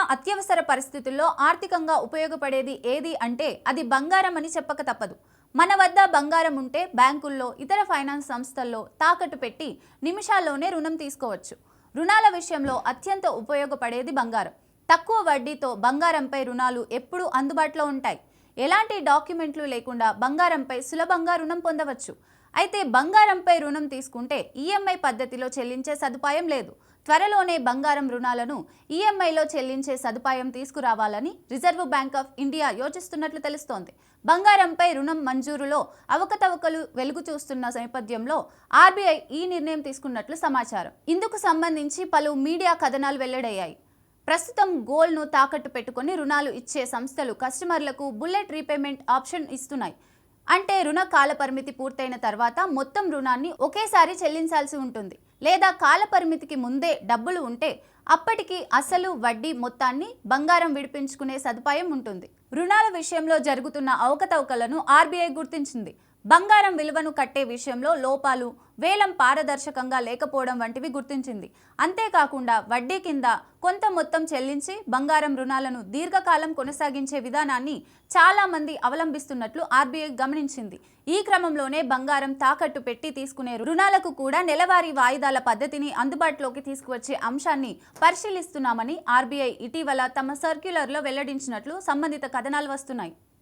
ఏదైనా అత్యవసర పరిస్థితుల్లో ఆర్థికంగా ఉపయోగపడేది ఏది అంటే అది బంగారం అని చెప్పక తప్పదు. మన వద్ద బంగారం ఉంటే బ్యాంకుల్లో ఇతర ఫైనాన్స్ సంస్థల్లో తాకట్టు పెట్టి నిమిషాల్లోనే రుణం తీసుకోవచ్చు. రుణాల విషయంలో అత్యంత ఉపయోగపడేది బంగారం. తక్కువ వడ్డీతో బంగారంపై రుణాలు ఎప్పుడూ అందుబాటులో ఉంటాయి. ఎలాంటి డాక్యుమెంట్లు లేకుండా బంగారంపై సులభంగా రుణం పొందవచ్చు. అయితే బంగారంపై రుణం తీసుకుంటే ఈఎంఐ పద్ధతిలో చెల్లించే సదుపాయం లేదు. త్వరలోనే బంగారం రుణాలను ఈఎంఐలో చెల్లించే సదుపాయం తీసుకురావాలని రిజర్వ్ బ్యాంక్ ఆఫ్ ఇండియా యోచిస్తున్నట్లు తెలుస్తోంది. బంగారంపై రుణం మంజూరులో అవకతవకలు వెలుగు చూస్తున్న నేపథ్యంలో ఆర్బీఐ ఈ నిర్ణయం తీసుకున్నట్లు సమాచారం. ఇందుకు సంబంధించి పలు మీడియా కథనాలు వెల్లడయ్యాయి. ప్రస్తుతం గోల్డ్ను తాకట్టు పెట్టుకొని రుణాలు ఇచ్చే సంస్థలు కస్టమర్లకు బుల్లెట్ రీపేమెంట్ ఆప్షన్ ఇస్తున్నాయి. అంటే రుణ కాల పరిమితి పూర్తయిన తర్వాత మొత్తం రుణాన్ని ఒకేసారి చెల్లించాల్సి ఉంటుంది. లేదా కాల పరిమితికి ముందే డబ్బులు ఉంటే అప్పటికి అసలు వడ్డీ మొత్తాన్ని బంగారం విడిపించుకునే సదుపాయం ఉంటుంది. రుణాల విషయంలో జరుగుతున్న అవకతవకలను ఆర్బీఐ గుర్తించింది. బంగారం విలువను కట్టే విషయంలో లోపాలు వేలం పారదర్శకంగా లేకపోవడం వంటివి గుర్తించింది. అంతేకాకుండా వడ్డీ కింద కొంత మొత్తం చెల్లించి బంగారం రుణాలను దీర్ఘకాలం కొనసాగించే విధానాన్ని చాలామంది అవలంబిస్తున్నట్లు ఆర్బీఐ గమనించింది. ఈ క్రమంలోనే బంగారం తాకట్టు పెట్టి తీసుకునే రుణాలకు కూడా నెలవారీ వాయిదాల పద్ధతిని అందుబాటులోకి తీసుకువచ్చే అంశాన్ని పరిశీలిస్తున్నామని ఆర్బీఐ ఇటీవల తమ సర్క్యులర్లో వెల్లడించినట్లు సంబంధిత కథనాలు వస్తున్నాయి.